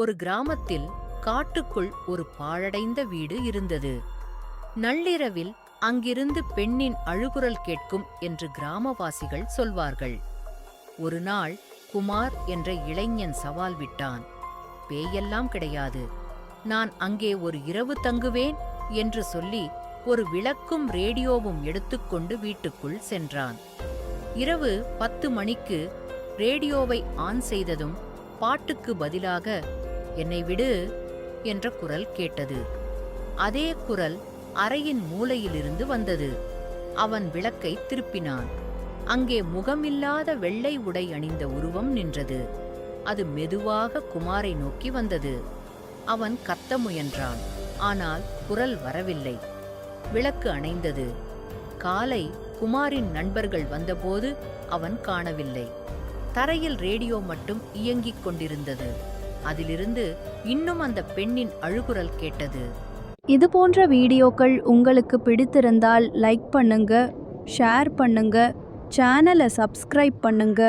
ஒரு கிராமத்தில் காட்டுக்குள் ஒரு பாழடைந்த வீடு இருந்தது. நள்ளிரவில் அங்கிருந்து பெண்ணின் அழுகுரல் கேட்கும் என்று கிராமவாசிகள் சொல்வார்கள். ஒரு நாள் குமார் என்ற இளைஞன் சவால் விட்டான். பேயெல்லாம் கிடையாது. நான் அங்கே ஒரு இரவு தங்குவேன் என்று சொல்லி ஒரு விளக்கும் ரேடியோவும் எடுத்துக்கொண்டு வீட்டுக்குள் சென்றான். இரவு பத்து மணிக்கு ரேடியோவை ஆன் செய்ததும் பாட்டுக்கு பதிலாக என்னை விடு என்ற குரல் கேட்டது. அதே குரல் அறையின் மூலையிலிருந்து வந்தது. அவன் விளக்கை திருப்பினான். அங்கே முகமில்லாத வெள்ளை உடை அணிந்த உருவம் நின்றது. அது மெதுவாக குமாரை நோக்கி வந்தது. அவன் கத்த முயன்றான். ஆனால் குரல் வரவில்லை. விளக்கு அணைந்தது. காலை குமாரின் நண்பர்கள் வந்தபோது அவன் காணவில்லை. தரையில் ரேடியோ மட்டும் இயங்கிக் கொண்டிருந்தது. அதிலிருந்து இன்னும் அந்த பெண்ணின் அழுகுரல் கேட்டது. இது போன்ற வீடியோக்கள் உங்களுக்கு பிடித்திருந்தால் லைக் பண்ணுங்க ஷேர் பண்ணுங்க சேனலை சப்ஸ்கிரைப் பண்ணுங்க.